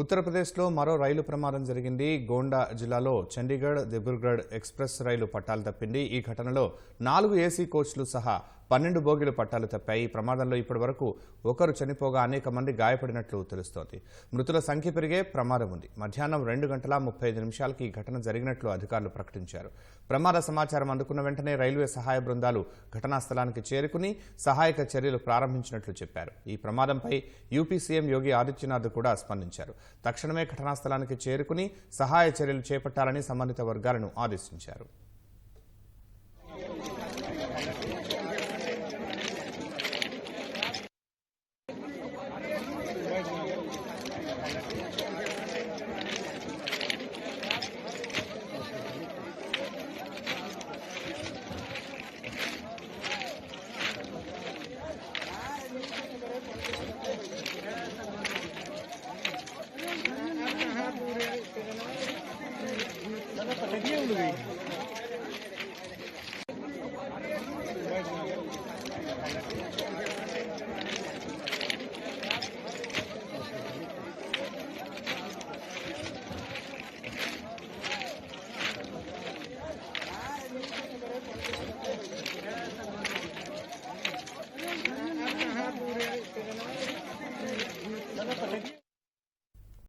ఉత్తరప్రదేశ్లో మరో రైలు ప్రమాదం జరిగింది. గోండా జిల్లాలో చండీగఢ్ దిబ్రూగఢ్ ఎక్స్ప్రెస్ రైలు పట్టాలు తప్పింది. ఈ ఘటనలో నాలుగు ఏసీ కోచ్లు సహా పన్నెండు బోగీలు పట్టాలు తప్పాయి. ఈ ప్రమాదంలో ఇప్పటి వరకు ఒకరు చనిపోగా అనేక మంది గాయపడినట్లు తెలుస్తోంది. మృతుల సంఖ్య పెరిగే ప్రమాదం ఉంది. మధ్యాహ్నం రెండు గంటల ముప్పై ఐదు నిమిషాలకి ఈ ఘటన జరిగినట్లు అధికారులు ప్రకటించారు. ప్రమాద సమాచారం అందుకున్న వెంటనే రైల్వే సహాయ బృందాలు ఘటనా స్థలానికి చేరుకుని సహాయక చర్యలు ప్రారంభించినట్లు చెప్పారు. ఈ ప్రమాదంపై యూపీ సీఎం యోగి ఆదిత్యనాథ్ కూడా స్పందించారు. తక్షణమే ఘటనా స్థలానికి చేరుకుని సహాయ చర్యలు చేపట్టాలని సంబంధిత వర్గాలను ఆదేశించారు. Halloween.